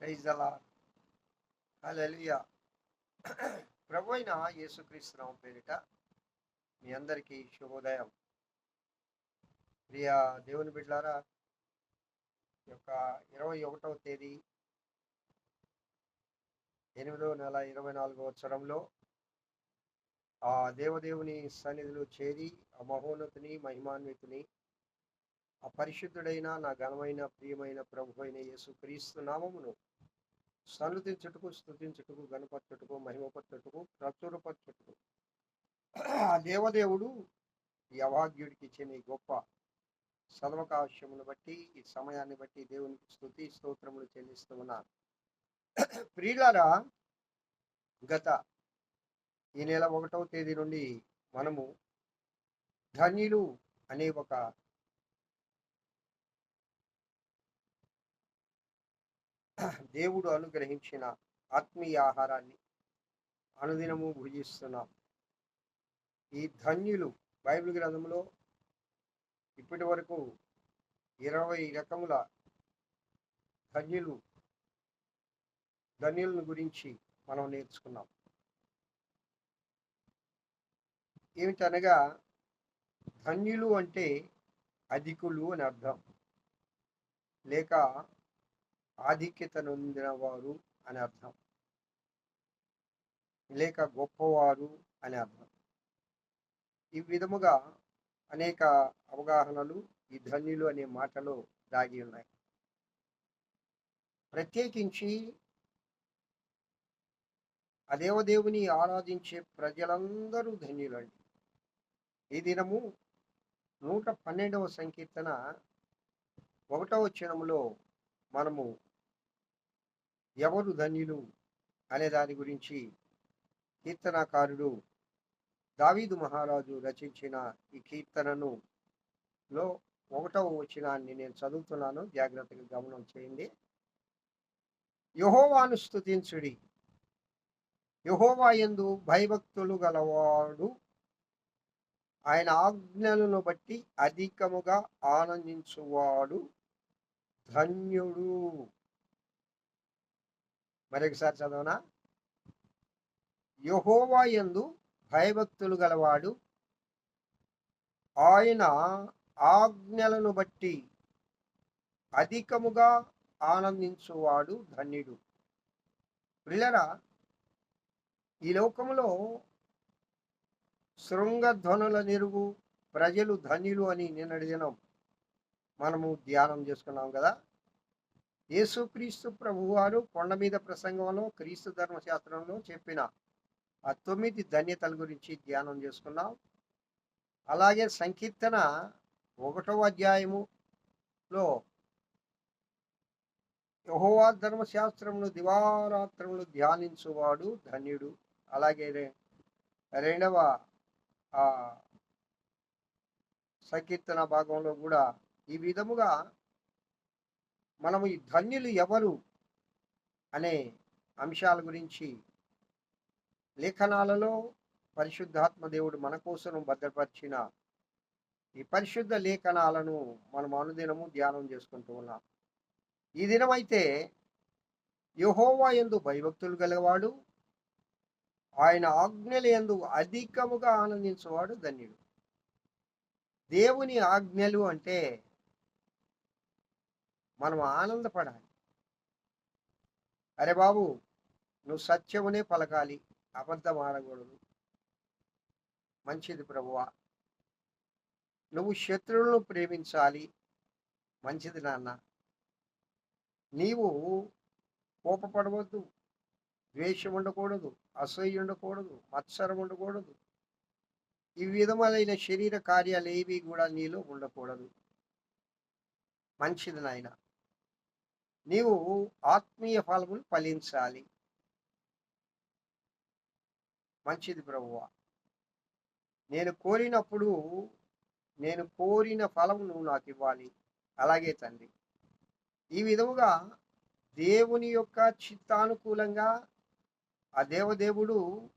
Praise అలా. హల్లెలూయా. ప్రభు అయిన యేసుక్రీస్తురావు పేరిట మీ అందరికీ శుభోదయం. ప్రియ దేవుని బిడ్డారా ఈ యొక్క ఇరవై ఒకటవ తేదీ ఎనిమిదవ నెల ఇరవై నాలుగవ సంవత్సరంలో ఆ దేవదేవుని సన్నిధిలో చేరి ఆ మహోన్నతిని మహిమాన్వితుని పరిశుద్ధుడైన నా ఘనమైన ప్రియమైన ప్రభు అయిన యేసు క్రీస్తు నామమును సన్నుతించుటకు స్థుతించుటకు గణపరచుటకు మహిమపరచుటకు ప్రచురపరచుటకు. ఆ దేవదేవుడు యవాగ్యుడికి ఇచ్చిన ఈ గొప్ప సదవకాశమును బట్టి ఈ సమయాన్ని బట్టి దేవునికి స్థుతి స్తోత్రములు చెల్లిస్తూ ఉన్నారు ప్రియులారా గత ఈ నెల ఒకటవ తేదీ నుండి మనము ధన్యులు అనే ఒక దేవుడు అనుగ్రహించిన ఆత్మీయ ఆహారాన్ని అనుదినము భుజిస్తున్నాం. ఈ ధన్యులు బైబిల్ గ్రంథంలో ఇప్పటి వరకు ఇరవై రకముల ధన్యులు ధన్యులను గురించి మనం నేర్చుకున్నాం. ఏమిటనగా ధన్యులు అంటే అధికులు అని అర్థం. లేక ఆధిక్యత నొందిన వారు అని అర్థం. లేక గొప్పవారు అని అర్థం. ఈ విధముగా అనేక అవగాహనలు ఈ ధన్యులు అనే మాటలో దాగి ఉన్నాయి. ప్రత్యేకించి ఆ ఆరాధించే ప్రజలందరూ ధన్యులండి. ఈ దినము నూట పన్నెండవ సంకీర్తన ఒకటవ వచనములో మనము ఎవరు ధన్యులు అనే దాని గురించి కీర్తనాకారుడు దావీదు మహారాజు రచించిన ఈ కీర్తనను లో ఒకటవ వచనాన్ని నేను చదువుతున్నాను. జాగ్రత్తగా గమనం చేయండి. యహోవాను స్తుతించుడి. యహోవా యందు భయభక్తులు గలవాడు. ఆయన ఆజ్ఞలను బట్టి అధికముగా ఆనందించువాడు. ధన్యుడు. మరొకసారి చదవనా? యహోవా యందు భయభక్తులు గలవాడు ఆయన ఆజ్ఞలను బట్టి అధికముగా ఆనందించువాడు ధన్యుడు. పిల్లరా ఈ లోకంలో శృంగధ్వనుల నిరుగు ప్రజలు ధన్యులు అని నిన్నటి దినం మనము ధ్యానం చేసుకున్నాం కదా? యేసుక్రీస్తు ప్రభువారు కొండ మీద ప్రసంగంలో క్రీస్తు ధర్మశాస్త్రంలో చెప్పిన ఆ తొమ్మిది ధన్యతల గురించి ధ్యానం చేసుకున్నాం. అలాగే సంకీర్తన ఒకటవ అధ్యాయములో యహోవా ధర్మశాస్త్రమును దివారాత్రములు ధ్యానించువాడు ధన్యుడు. అలాగే రె- రెండవ సంకీర్తన భాగంలో కూడా ఈ విధముగా మనము ఈ ధన్యులు ఎవరు అనే అంశాల గురించి లేఖనాలలో పరిశుద్ధాత్మ దేవుడు మన కోసం భద్రపరిచిన ఈ పరిశుద్ధ లేఖనాలను మనం అనుదినము ధ్యానం చేసుకుంటూ ఉన్నాం. ఈ దినమైతే యహోవా ఎందు భయభక్తులు గలవాడు ఆయన ఆజ్ఞలు ఎందు అధికముగా ఆనందించేవాడు ధన్యుడు. దేవుని ఆజ్ఞలు అంటే మనం ఆనందపడాలి. అరే బాబు నువ్వు సత్యమునే పలకాలి అబద్ధం ఆడకూడదు. మంచిది ప్రభువా. నువ్వు శత్రువులను ప్రేమించాలి. మంచిది నాన్న. నీవు కోపపడవద్దు ద్వేషం ఉండకూడదు అసూయ ఉండకూడదు మత్సరం ఉండకూడదు. ఈ విధములైన శరీర కార్యాలు ఏవి కూడా నీలో ఉండకూడదు. మంచిది నాయన. నీవు ఆత్మీయ ఫలములు ఫలించాలి. మంచిది ప్రభువ. నేను కోరినప్పుడు నేను కోరిన ఫలం నువ్వు నాకు ఇవ్వాలి. అలాగే తండ్రి. ఈ విధముగా దేవుని యొక్క చిత్తానుకూలంగా ఆ దేవదేవుడు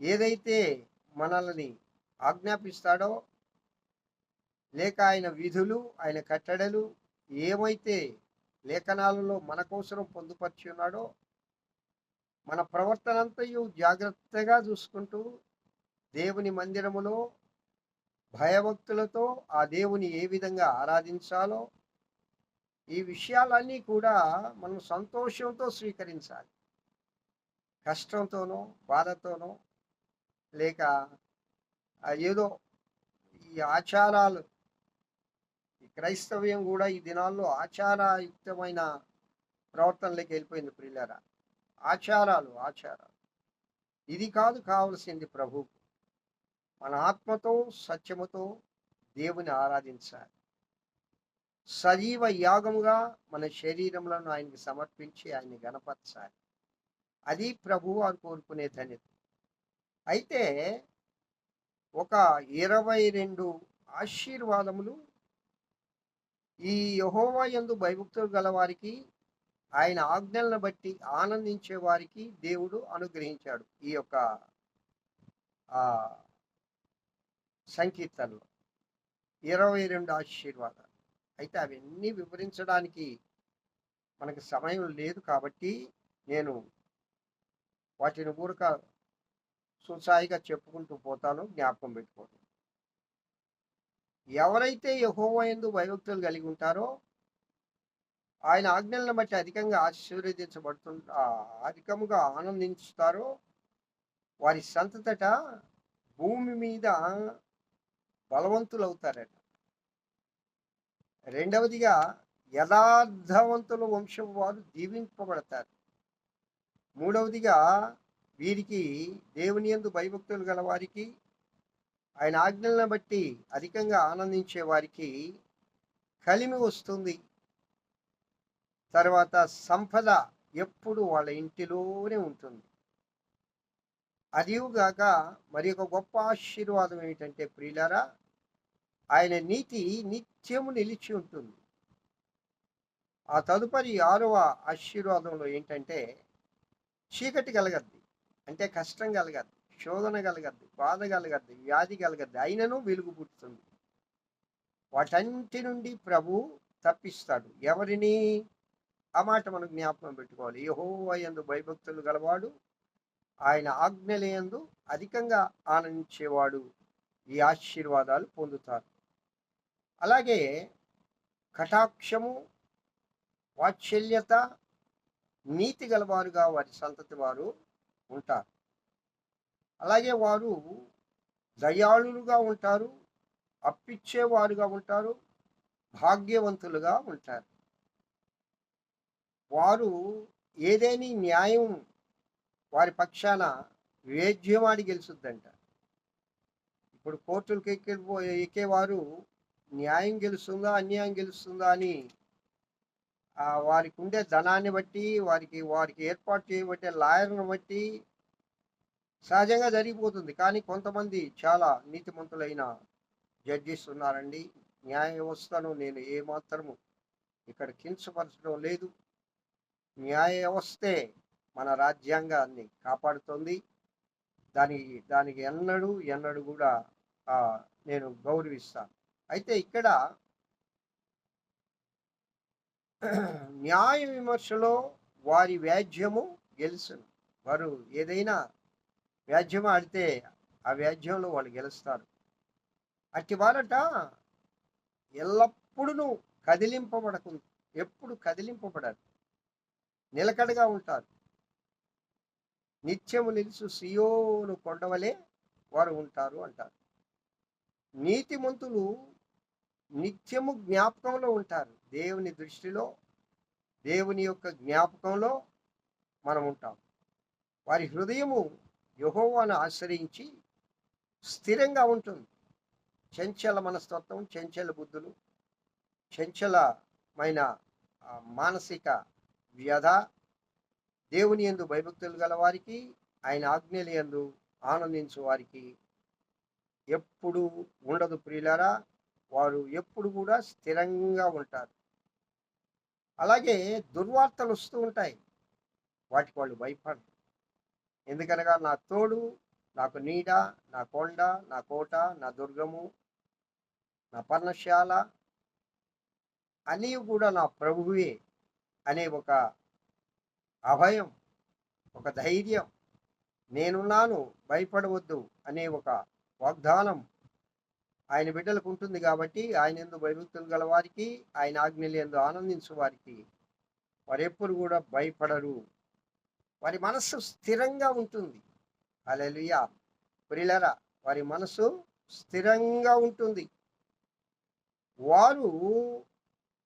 ఏదైతే మనల్ని ఆజ్ఞాపిస్తాడో లేక ఆయన విధులు ఆయన కట్టడలు ఏమైతే లేఖనాలలో మన కోసం పొందుపరిచి ఉన్నాడో మన ప్రవర్తన అంతయు జాగ్రత్తగా చూసుకుంటూ దేవుని మందిరములో భయభక్తులతో ఆ దేవుని ఏ విధంగా ఆరాధించాలో ఈ విషయాలన్నీ కూడా మనం సంతోషంతో స్వీకరించాలి. కష్టంతోనో బాధతోనో లేక ఏదో ఈ ఆచారాలు క్రైస్తవ్యం కూడా ఈ దినాల్లో ఆచారయుక్తమైన ప్రవర్తనలోకి వెళ్ళిపోయింది ప్రియులరా. ఆచారాలు ఆచారాలు. ఇది కాదు కావలసింది ప్రభువుకు మన ఆత్మతో సత్యముతో దేవుని ఆరాధించాలి. సజీవ యాగముగా మన శరీరములను ఆయనకి సమర్పించి ఆయన్ని గణపరచాలి అది ప్రభు వారు కోరుకునే ధన్యత. అయితే ఒక ఇరవై రెండు ఆశీర్వాదములు ఈ యహోవా యందు భయభక్తులు గల వారికి ఆయన ఆజ్ఞలను బట్టి ఆనందించే వారికి దేవుడు అనుగ్రహించాడు. ఈ యొక్క సంకీర్తనలో. ఇరవై రెండు ఆశీర్వాదాలు. అయితే అవన్నీ వివరించడానికి మనకు సమయం లేదు కాబట్టి నేను వాటిని ఊరక సుసాయిగా చెప్పుకుంటూ పోతాను జ్ఞాపకం పెట్టుకోండి ఎవరైతే యహోవయందు భయభక్తులు కలిగి ఉంటారో ఆయన ఆజ్ఞలను బట్టి అధికంగా ఆశీర్వదించబడుతు అధికముగా ఆనందించుతారో వారి సంతతట భూమి మీద బలవంతులు అవుతారట రెండవదిగా యథార్థవంతుల వంశం వారు దీవింపబడతారు. మూడవదిగా వీరికి దేవుని ఎందు భయభక్తులు గల వారికి ఆయన ఆజ్ఞలను బట్టి అధికంగా ఆనందించే వారికి కలిమి వస్తుంది. తర్వాత సంపద ఎప్పుడు వాళ్ళ ఇంటిలోనే ఉంటుంది. అదివుగాక మరి ఒక గొప్ప ఆశీర్వాదం ఏమిటంటే ప్రియులారా ఆయన నీతి నిత్యము నిలిచి ఉంటుంది. ఆ తదుపరి ఆరవ ఆశీర్వాదంలో ఏంటంటే చీకటి కలగద్ది. అంటే కష్టం కలగద్ది. శోధన కలగద్ది బాధ కలగద్ది వ్యాధి కలగద్ది అయినను వెలుగు పుట్టుతుంది వాటంటి నుండి ప్రభు తప్పిస్తాడు. ఎవరిని ఆ మాట మనం జ్ఞాపకం పెట్టుకోవాలి? యహో అయ్యందు భయభక్తులు గలవాడు ఆయన ఆజ్ఞలయందు అధికంగా ఆనందించేవాడు ఈ ఆశీర్వాదాలు పొందుతారు. అలాగే కటాక్షము వాత్సల్యత నీతి గలవారుగా వారి సంతతి వారు ఉంటారు. అలాగే వారు దయాళులుగా ఉంటారు అప్పిచ్చేవారుగా ఉంటారు భాగ్యవంతులుగా ఉంటారు. వారు ఏదేని న్యాయం వారి పక్షాన వేద్యమాడి గెలుచుద్దంట ఇప్పుడు కోర్టులకు ఎక్కే ఎక్కేవారు న్యాయం గెలుస్తుందా అన్యాయం గెలుస్తుందా అని వారికి ఉండే ధనాన్ని బట్టి వారికి వారికి ఏర్పాటు చేయబట్టే లాయర్ని బట్టి సహజంగా జరిగిపోతుంది. కానీ కొంతమంది చాలా నీతిమంతులైన జడ్జిస్ ఉన్నారండి. న్యాయ వ్యవస్థను నేను ఏమాత్రము ఇక్కడ కించపరచడం లేదు. న్యాయ వ్యవస్థే మన రాజ్యాంగాన్ని కాపాడుతుంది. దానికి దానికి ఎన్నడూ ఎన్నడూ కూడా నేను గౌరవిస్తాను. అయితే ఇక్కడ న్యాయ విమర్శలో వారి వ్యాజ్యము గెలుసును. వారు ఏదైనా వ్యాజ్యం ఆడితే ఆ వ్యాజ్యంలో వాళ్ళు గెలుస్తారు. అట్టి వాళ్ళట ఎల్లప్పుడూ కదిలింపబడకు ఎప్పుడు కదిలింపబడరు. నిలకడగా ఉంటారు. నిత్యము నిలుసు సియోను కొండవలే వారు ఉంటారు అంటారు. నీతిమంతులు నిత్యము జ్ఞాపకంలో ఉంటారు. దేవుని దృష్టిలో దేవుని యొక్క జ్ఞాపకంలో మనం ఉంటాం. వారి హృదయము యహోవాను ఆశ్రయించి స్థిరంగా ఉంటుంది. చంచల మనస్తత్వం చంచల బుద్ధులు చంచలమైన మానసిక వ్యధ దేవుని యందు భయభక్తులు గలవారికి ఆయన ఆజ్ఞలు యందు ఆనందించు వారికి ఎప్పుడు ఉండదు ప్రియులారా. వారు ఎప్పుడు కూడా స్థిరంగా ఉంటారు. అలాగే దుర్వార్తలు వస్తూ ఉంటాయి. వాటికి వాళ్ళు భయపడరు. ఎందుకనగా నా తోడు నాకు నీడ నా కొండ నా కోట నా దుర్గము నా పర్ణశాల అని కూడా నా ప్రభువే అనే ఒక అభయం ఒక ధైర్యం. నేనున్నాను భయపడవద్దు అనే ఒక వాగ్దానం ఆయన బిడ్డలకు ఉంటుంది కాబట్టి ఆయన ఎందు భయభక్తులు గల వారికి ఆయన ఆజ్ఞలు ఎందు ఆనందించు వారికి వారెప్పుడు కూడా భయపడరు. వారి మనస్సు స్థిరంగా ఉంటుంది. అలెలుయా ప్రిలరా వారి మనసు స్థిరంగా ఉంటుంది. వారు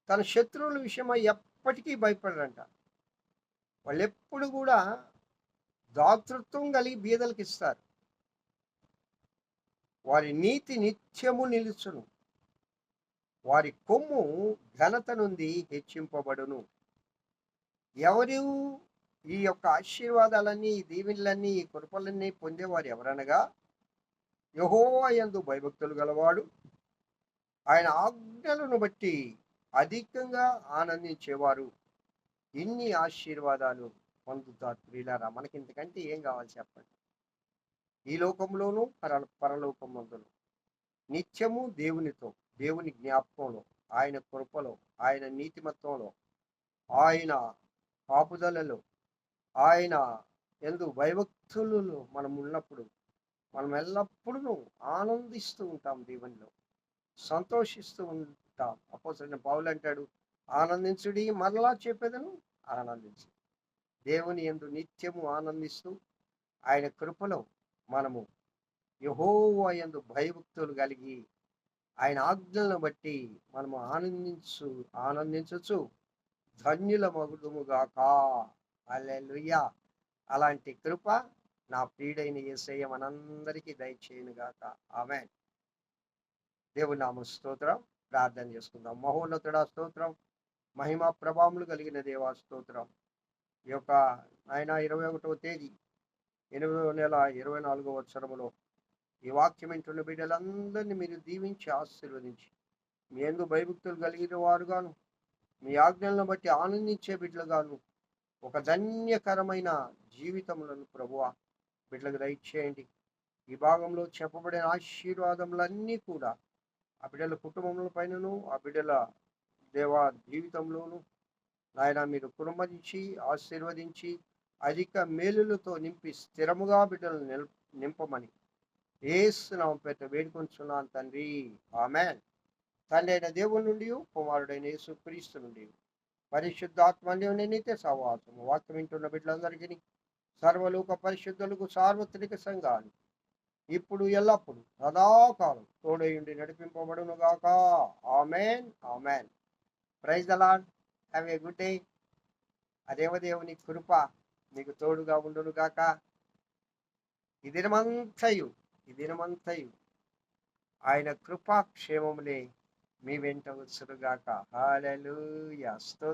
తన శత్రువుల విషయమై ఎప్పటికీ భయపడరంట. వాళ్ళు ఎప్పుడు కూడా దాతృత్వం కలిగి బీదలకు ఇస్తారు. వారి నీతి నిత్యము నిలుచును. వారి కొమ్ము ఘనత నుండి హెచ్చింపబడును. ఎవరు ఈ యొక్క ఆశీర్వాదాలన్నీ ఈ దీవెనలన్నీ ఈ కృపలన్నీ పొందేవారు ఎవరనగా యహోవా యందు భయభక్తులు గలవాడు. ఆయన ఆజ్ఞలను బట్టి అధికంగా ఆనందించేవారు. ఇన్ని ఆశీర్వాదాలు పొందుతారు ప్రియులారా. మనకి ఇంతకంటే ఏం కావాలి చెప్పండి? ఈ లోకంలోనూ పర పరలోకమందును. నిత్యము దేవునితో దేవుని జ్ఞాపకంలో ఆయన కృపలో ఆయన నీతిమత్వంలో ఆయన కాపుదలలో ఆయన ఎందు భయభక్తులు మనం ఉన్నప్పుడు మనం ఎల్లప్పుడూ ఆనందిస్తూ ఉంటాం దేవునిలో. సంతోషిస్తూ ఉంటాం. అపోసరిన పావులు అంటాడు ఆనందించుడి మరలా చెప్పేదను ఆనందించు. దేవుని ఎందు నిత్యము ఆనందిస్తూ ఆయన కృపలో మనము యహోవా ఎందు భయభక్తులు కలిగి ఆయన ఆజ్ఞలను బట్టి మనము ఆనందించు ఆనందించచ్చు. ధన్యుల మగుడుముగాక అల్లెలుయ్యా అలాంటి కృప నా ప్రియుడైన ఏసయ్య మనందరికీ దయచేయనుగాక ఆమె దేవుని నామ స్తోత్రం. ప్రార్థన చేసుకుందాం. మహోన్నతుడ స్తోత్రం. మహిమ ప్రభావములు కలిగిన దేవా స్తోత్రం. ఈ యొక్క ఆయన ఇరవై ఒకటవ తేదీ ఎనిమిదవ నెల ఇరవై నాలుగవ వచ్చరములో ఈ వాక్యం వింటున్న బిడ్డలందరినీ మీరు దీవించి ఆశీర్వదించి మీ ఎందు భయభక్తులు కలిగిన వారుగాను మీ ఆజ్ఞలను బట్టి ఆనందించే బిడ్డలుగాను ఒక ధన్యకరమైన జీవితములను ప్రభువ బిడ్డలకు దయచేయండి. ఈ భాగంలో చెప్పబడిన ఆశీర్వాదములన్నీ కూడా ఆ బిడ్డల కుటుంబముల పైనను ఆ బిడ్డల దేవా జీవితంలోను నాయన మీరు కురుమరించి ఆశీర్వదించి అధిక మేలులతో నింపి స్థిరముగా బిడ్డలు నిల్ నింపమని ఏసునామం పేట వేడుకొంచున్నాను తండ్రి. ఆమెన్. తండ్రి అయిన దేవుని నుండి కుమారుడైన యేసు క్రీస్తు నుండి. పరిశుద్ధాత్మన్యుని నిత్య సహవాసము. వాక్యం వింటున్న బిడ్డలందరికీ సర్వలోక పరిశుద్ధులకు సార్వత్రిక సంఘాలు. ఇప్పుడు ఎల్లప్పుడు సదాకాలం తోడయుండి నడిపింపబడును గాక. Amen amen. Praise the have a good day. అదేవదేవుని దేవదేవుని కృప మీకు తోడుగా ఉండును గాక. ఈ దినమంతయు ఈ దినమంతయు ఆయన కృపాక్షేమములే మీ వెంట వచ్చునుగాక హాలూయా స్తోత్రం.